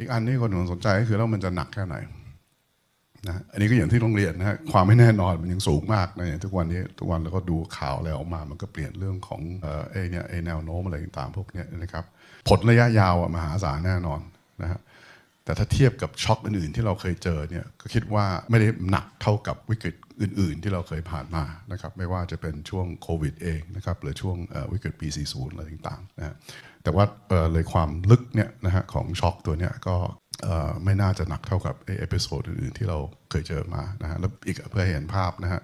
อีกอันที่คนสนใจก็คือแล้วมันจะหนักแค่ไหนนะอันนี้ก็อย่างที่โรงเรียนนะฮะความไม่แน่นอนมันยังสูงมากนะอย่างทุกวันนี้ทุกวันเราก็ดูข่าวอะไรออกมา มันก็เปลี่ยนเรื่องของเออเนี่ยเอแนวโน้มอะไรต่างๆพวกนี้นะครับ ผลระยะยาวอะมหาศาลแน่นอนนะฮะ แต่ถ้าเทียบกับช็อคอื่นๆ ที่เราเคยเจอเนี่ยก็คิดว่าไม่ได้หนักเท่ากับวิกฤตอื่นๆ ที่เราเคยผ่านมานะครับไม่ว่าจะเป็นช่วงโควิดเองนะครับหรือช่วงวิกฤตปี 40 อะไรต่างๆนะแต่ว่าเเลยความลึกเนี่ยนะฮะของช็อคตัวเนี้ยก็ไม่น่าจะหนักเท่ากับเอพิโซดอื่นๆ ที่เราเคยเจอมานะฮะแล้วอีกเพื่อให้เห็นภาพนะฮะ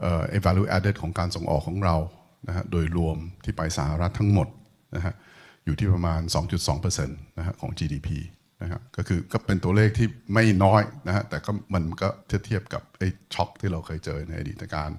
เออ value added ของการส่งออกของเรานะฮะโดยรวมที่ไปสหรัฐทั้งหมดนะฮะอยู่ที่ประมาณ 2.2%นะฮะของ GDP นะครับก็คือก็เป็นตัวเลขที่ไม่น้อยนะฮะแต่ก็มันก็เทียบกับไอ้ช็อคที่เราเคยเจอในอดีตการ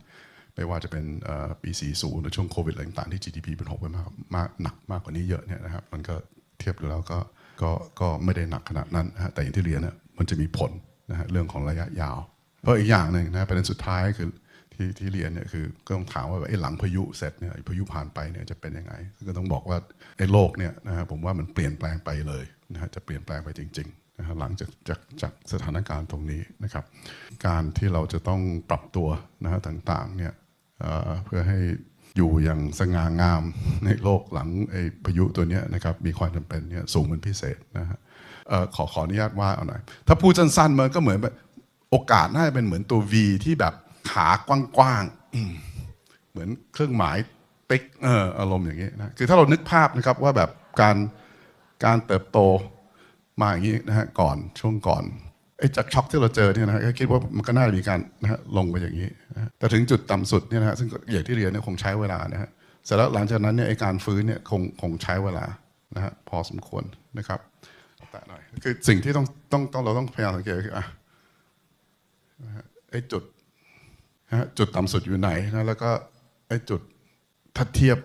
ไม่ว่าจะเป็นเอ่อปี 40 หรือช่วงโควิดอะไรต่างๆที่ GDP เป็นหกไปมากมากหนักมากกว่านี้เยอะเนี่ยนะครับมันก็เทียบดูแล้วก็ก็ก็ไม่ได้หนักขนาดนั้นนะฮะแต่อย่างที่เรียนเนี่ยมันจะมีผลนะฮะเรื่องของระยะยาว เพราะอีกอย่างหนึ่งนะประเด็นสุดท้ายคือที่ที่เรียนเนี่ยคือก็ต้องถามว่าไอ้หลังพายุเสร็จเนี่ยพายุผ่านไปเนี่ยจะเป็นยังไงก็ต้องบอกว่าไอ้โลกเนี่ยนะฮะผมว่ามันเปลี่ยนแปลงไปเลย นะฮะจะเปลี่ยนแปลงไปจริงๆนะฮะหลังจากจากจากสถานการณ์ตรงนี้นะครับ การที่เราจะต้องปรับตัวนะฮะต่างๆเนี่ยเเพื่อให้อยู่อย่างสง่างามในโลกหลังไอ้พายุตัวเนี้ยนะครับมีความจำเป็นเนี่ยสูงเป็นพิเศษนะฮะขอขออนุญาตว่าเอาหน่อยถ้าพูดสั้นๆมันก็เหมือนโอกาสน่าจะเป็นเหมือนตัว V ที่แบบขากว้างๆเหมือนเครื่องหมายติ๊กอออารมณ์อย่างนี้นะคือถ้าเรานึกภาพนะครับว่าแบบการ การเติบโตมาอย่างนี้นะฮะก่อนช่วงก่อนไอ้จากช็อคที่เราเจอเนี่ยนะฮะก็คิดว่ามันก็น่าจะมีการนะฮะลงไปอย่างนี้นะแต่ถึงจุดต่ำสุดเนี่ยนะฮะซึ่งอย่างที่เรียนเนี่ยคงใช้เวลานะฮะเสร็จแล้วหลังจากนั้นเนี่ยไอ้การฟื้นเนี่ยคงคงใช้เวลานะฮะพอสมควรนะครับแต่หน่อยคือสิ่งที่ต้องต้องต้องเราต้องพยายามสังเกตคืออะไอ้จุดะฮะจุดต่ำสุดอยู่ไหนนะแล้วก็ไอ้จุดถ้าเทียบ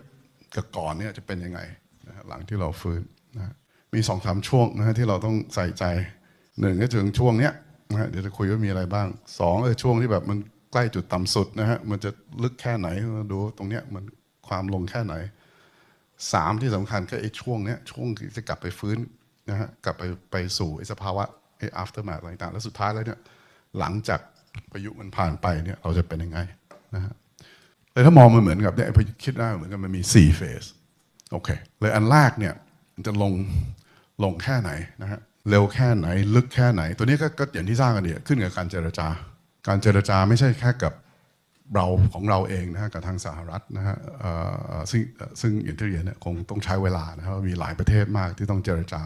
กับก่อนเนี่ยจะเป็นยังไงนะหลังที่เราฟื้นนะ มีสองสามช่วงนะฮะที่เราต้องใส่ใจหนึ่งก็ถึงช่วงเนี้ยนะฮะเดี๋ยวจะคุยว่ามีอะไรบ้างสองเออช่วงที่แบบมันใกล้จุดต่ำสุดนะฮะมันจะลึกแค่ไหนมาดูตรงเนี้ยมันความลงแค่ไหนสามที่สำคัญก็ไอ้ช่วงเนี้ยช่วงที่จะกลับไปฟื้นนะฮะกลับไปไปสู่ไอ้สภาวะไอ้ aftermath อะไรต่างๆ แล้วสุดท้ายแล้วเนี่ยหลังจากพายุมันผ่านไปเนี่ยเราจะเป็นยังไงนะฮะเลยถ้ามองมันเหมือนกับเนี่ยไอ้พายุคิดได้เหมือนกันมันมี4เฟสโอเคเลยอันแรกเนี่ยมันจะลง ลงแค่ไหนนะฮะเร็วแค่ไหนลึกแค่ไหน ตัวนี้ก็ก็อย่างที่ทราบกันเดียขึ้นกับการเจรจา การเจรจาไม่ใช่แค่กับเราของเราเองนะฮะกับทางสหรัฐนะฮะซึ่งซึ่งอย่างที่เรียนเนี่ยคงต้องใช้เวลานะครับมีหลายประเทศมากที่ต้องเจรจา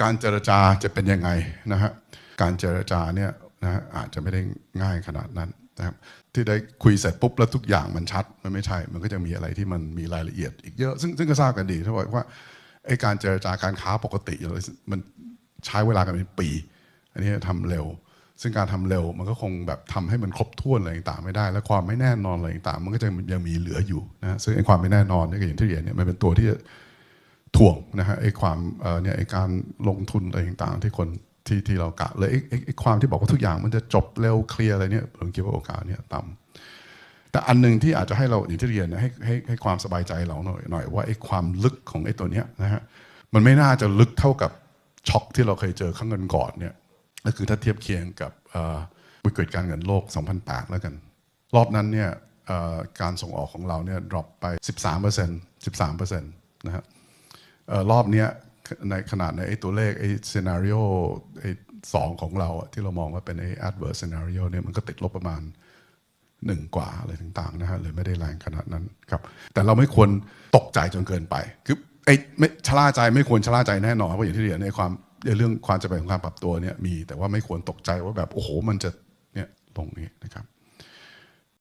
การเจรจาจะเป็นยังไงนะฮะการเจรจาเนี่ยนะฮะอาจจะไม่ได้ง่ายขนาดนั้นนะครับที่ได้คุยเสร็จปุ๊บแล้วทุกอย่างมันชัดมันไม่ใช่ มันก็จะมีอะไรที่มันมีรายละเอียดอีกเยอะ ซึ่งซึ่งก็ทราบกันดีถ้าบอกว่า ไอ้การเจรจาการค้าปกติมันใช้เวลากันเป็นปี อันนี้ทำเร็ว ซึ่งการทำเร็วมันก็คงแบบทำให้มันครบถ้วนอะไรต่างๆไม่ได้ และความไม่แน่นอนอะไรต่างๆมันก็จะยังมีเหลืออยู่นะซึ่งไอ้ความไม่แน่นอนเนี่ยก็อย่างที่เรียนเนี่ยมันเป็นตัวที่จะถ่วงนะฮะไอ้ความเนี่ยไอ้การลงทุนอะไรต่างๆ ที่คนที่ที่เรากะเลยไอ้ไอ้ไอ้ความที่บอกว่าทุกอย่างมันจะจบเร็วเคลียร์อะไรเนี่ยผมคิดว่าโอกาสเนี่ยต่ำ แต่อันหนึ่งที่อาจจะให้เราอย่างที่เรียนนะให้ให้ให้ความสบายใจเราหน่อยหน่อยว่าไอ้ความลึกของไอ้ตัวเนี้ยนะฮะมันไม่น่าจะลึกเท่ากับช็อคที่เราเคยเจอครั้งเงินก่อนเนี่ยก็คือถ้าเทียบเคียงกับวิกฤตการเงินโลก 2008 แล้วกัน รอบนั้นเนี่ยการส่งออกของเราเนี่ย drop ไป 13% 13%นะฮะรอบเนี้ยในขนาดในไอ้ตัวเลขไอ้ซีนารีโอไอ้สองของเราที่เรามองว่าเป็นไอ้ adverse scenario เนี่ยมันก็ติดลบประมาณ หนึ่งกว่าอะไรต่างๆนะฮะเลยไม่ได้แรงขนาดนั้นครับแต่เราไม่ควรตกใจจนเกินไป คือไอ้ไม่ชะล่าใจไม่ควรชะล่าใจแน่นอนเพราะอย่างที่เรียนในความในเรื่องความจะเป็นของการปรับตัวเนี่ยมีแต่ว่าไม่ควรตกใจว่าแบบโอ้โหมันจะเนี่ยลงนี้นะครับ